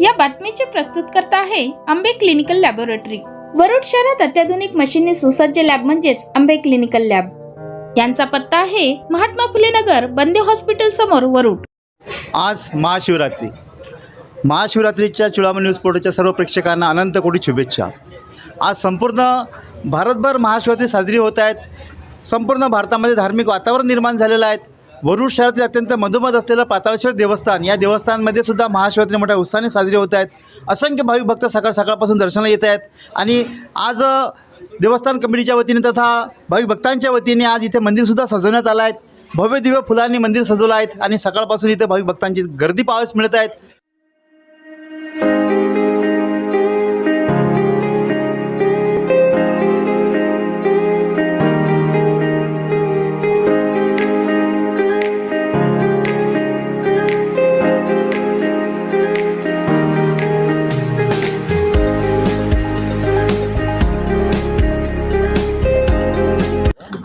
या बातमीचे प्रस्तुतकर्ता आहे आंबे क्लिनिकल लॅबोरेटरी. वरुड शहरात अत्याधुनिक मशीनने सुसज्ज लॅब म्हणजेच आंबे क्लिनिकल लॅब. यांचा पत्ता आहे महात्मा फुले नगर बंदे हॉस्पिटल समोर वरुड. आज महाशिवरात्री. महाशिवरात्रीच्या चुडामणी न्यूज पोर्टलच्या सर्व प्रेक्षकांना अनंत कोटी शुभेच्छा. आज संपूर्ण भारतभर महाशिवरात्री साजरी होत आहेत. संपूर्ण भारतामध्ये धार्मिक वातावरण निर्माण झालेलं आहे. वरुड शहरातील अत्यंत मधोमध असलेलं पाताळेश्वर देवस्थान या देवस्थानमध्ये सुद्धा महाशिवरात्री मोठ्या उत्साहाने साजरी होत आहेत. असंख्य भाविक भक्त सकाळ सकाळपासून दर्शनाला येत आहेत. आणि आज देवस्थान कमिटीच्या वतीने तथा भाविक भक्तांच्या वतीने आज इथे मंदिरसुद्धा सजवण्यात आलं आहे. भव्य दिव्य फुलांनी मंदिर सजवलं आहेत आणि सकाळपासून इथे भाविक भक्तांची गर्दी पाहावयास मिळत आहेत.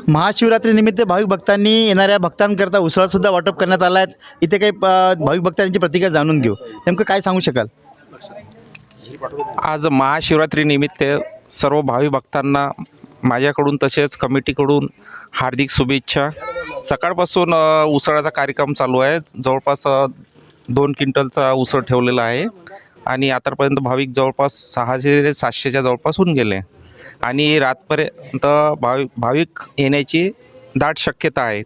महाशिवरात्रीनिमित्त भाविक भक्तांनी येणाऱ्या भक्तांकरता उसळासुद्धा वाटप करण्यात आला आहे. इथे काही भाविक भक्तांची प्रतिक्रिया जाणून घेऊ. नेमकं काय सांगू शकाल? आज महाशिवरात्रीनिमित्त सर्व भावी भक्तांना माझ्याकडून तसेच कमिटीकडून हार्दिक शुभेच्छा. सकाळपासून उसळाचा कार्यक्रम चालू आहे. जवळपास दोन क्विंटलचा उसळ ठेवलेला आहे. आणि आतापर्यंत भाविक जवळपास सहाशे ते सातशेच्या जवळपास होऊन गेले. आणि रातपर्यंत भावी भाविक येण्याची दाट शक्यता आहे.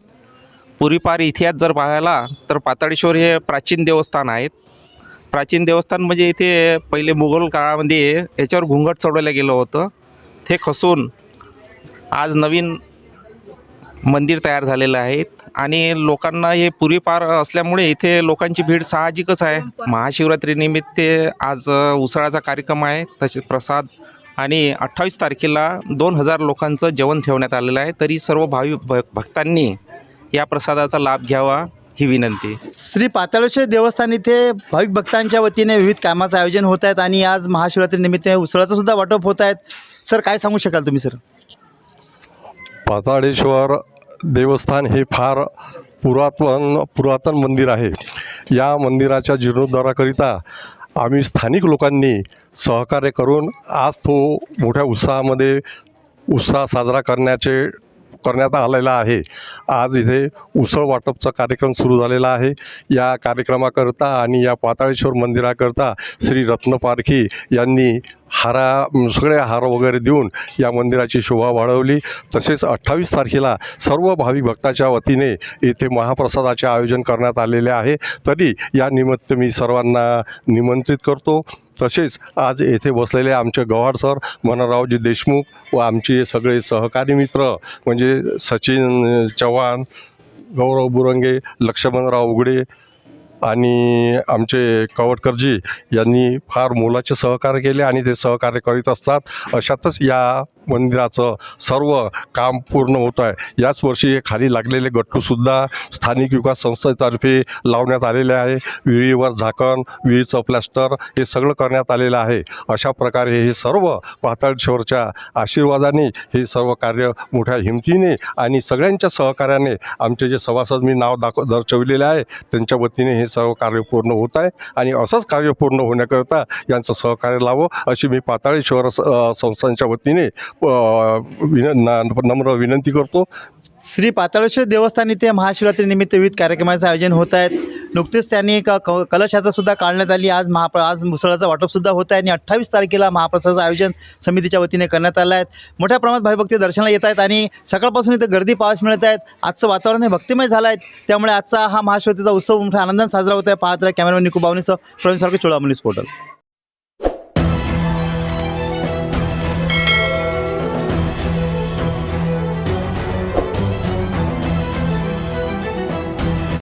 पूर्वीपार इतिहास जर पाहायला तर पाताळेश्वर हे प्राचीन देवस्थान आहेत. प्राचीन देवस्थान म्हणजे इथे पहिले मुघल काळामध्ये याच्यावर घुंगट चढवलं गेलं होतं. ते खसून आज नवीन मंदिर तयार झालेलं आहे आणि लोकांना हे पूर्वीपार असल्यामुळे इथे लोकांची भीड साहजिकच आहे. महाशिवरात्रीनिमित्त आज उसळाचा कार्यक्रम आहे. तसेच प्रसाद आणि अठ्ठावीस तारखेला दोन हजार लोकांचं जेवण ठेवण्यात आलेलं आहे. तरी सर्व भावी भ भक्तांनी या प्रसादाचा लाभ घ्यावा ही विनंती. श्री पाताळेश्वर देवस्थान इथे भाविक भक्तांच्या वतीने विविध कामाचं आयोजन होत आहेत आणि आज महाशिवरात्रीनिमित्त उसळाचं सुद्धा वाटप होत आहेत. सर काय सांगू शकाल तुम्ही सर? पाताळेश्वर देवस्थान हे फार पुरातन पुरातन मंदिर आहे. या मंदिराच्या जीर्णोद्धाराकरिता आम्ही स्थानिक लोकांनी सहकार्य करून आज तो मोठ्या उत्साहामध्ये उत्साह साजरा करण्याचे करण्यात आलेला आहे. आज इथे उसळ वाटपचा कार्यक्रम सुरू झालेला आहे. या कार्यक्रमाकरता आणि या पाताळेश्वर मंदिराकरता श्री रत्न पारखी यांनी हारा सगळे हार वगैरे देऊन या मंदिराची शोभा वाढवली. तसेच अठ्ठावीस तारखेला सर्व भाविक भक्ताच्या वतीने येथे महाप्रसादाचे आयोजन करण्यात आलेले आहे. तरी या निमित्त मी सर्वांना निमंत्रित करतो. तसेच आज येथे बसलेले आमचे गव्हाड सर मनरावजी देशमुख व आमचे सगळे सहकारी मित्र म्हणजे सचिन चव्हाण गौरव बुरंगे लक्ष्मणराव उघडे आणि आमचे कवडकरजी यांनी फार मोलाचे सहकार्य केले आणि ते सहकार्य करीत असतात. अशातच या मंदिराचं सर्व काम पूर्ण होत आहे. याच वर्षी हे खाली लागलेले गट्टूसुद्धा स्थानिक विकास संस्थेतर्फे लावण्यात आलेले आहे. विहिरीवर झाकण विहिरीचं प्लॅस्टर हे सगळं करण्यात आलेलं आहे. अशा प्रकारे हे सर्व पाताळेश्वरच्या आशीर्वादाने हे सर्व कार्य मोठ्या हिमतीने आणि सगळ्यांच्या सहकार्याने आमचे जे सभासद मी नाव दाखव दर्शविलेले आहे त्यांच्या वतीने हे सर्व कार्य पूर्ण होत आहे आणि असंच कार्य पूर्ण होण्याकरता यांचं सहकार्य लावं अशी मी पाताळेश्वर संस्थांच्या वतीने विन ना- नम्र विनंती करतो. श्री पाताळेश्वर देवस्थान इथे महाशिवरात्रीनिमित्त विविध कार्यक्रमाचं आयोजन होत आहेत. नुकतेच त्यांनी क कलशयात्रासुद्धा काढण्यात आली. आज महाप्र आज मुसळाचं वाटपसुद्धा होत आहे आणि अठ्ठावीस तारखेला महाप्रसादाचं आयोजन समितीच्या वतीने करण्यात आलं आहे. मोठ्या प्रमाणात भाविभक्ती दर्शनाला येत आहेत आणि सकाळपासून इथं गर्दी पाहायला मिळत आहेत आजचं वातावरण हे भक्तिमय झालं आहे. त्यामुळे आजचा हा महाशिवरात्रीचा उत्सव मोठ्या आनंदाने साजरा होत आहे. पाहत राहा कॅमेरामॅन निकू बावनीसह प्रवीण सारखे चोळामणीस पोर्टल.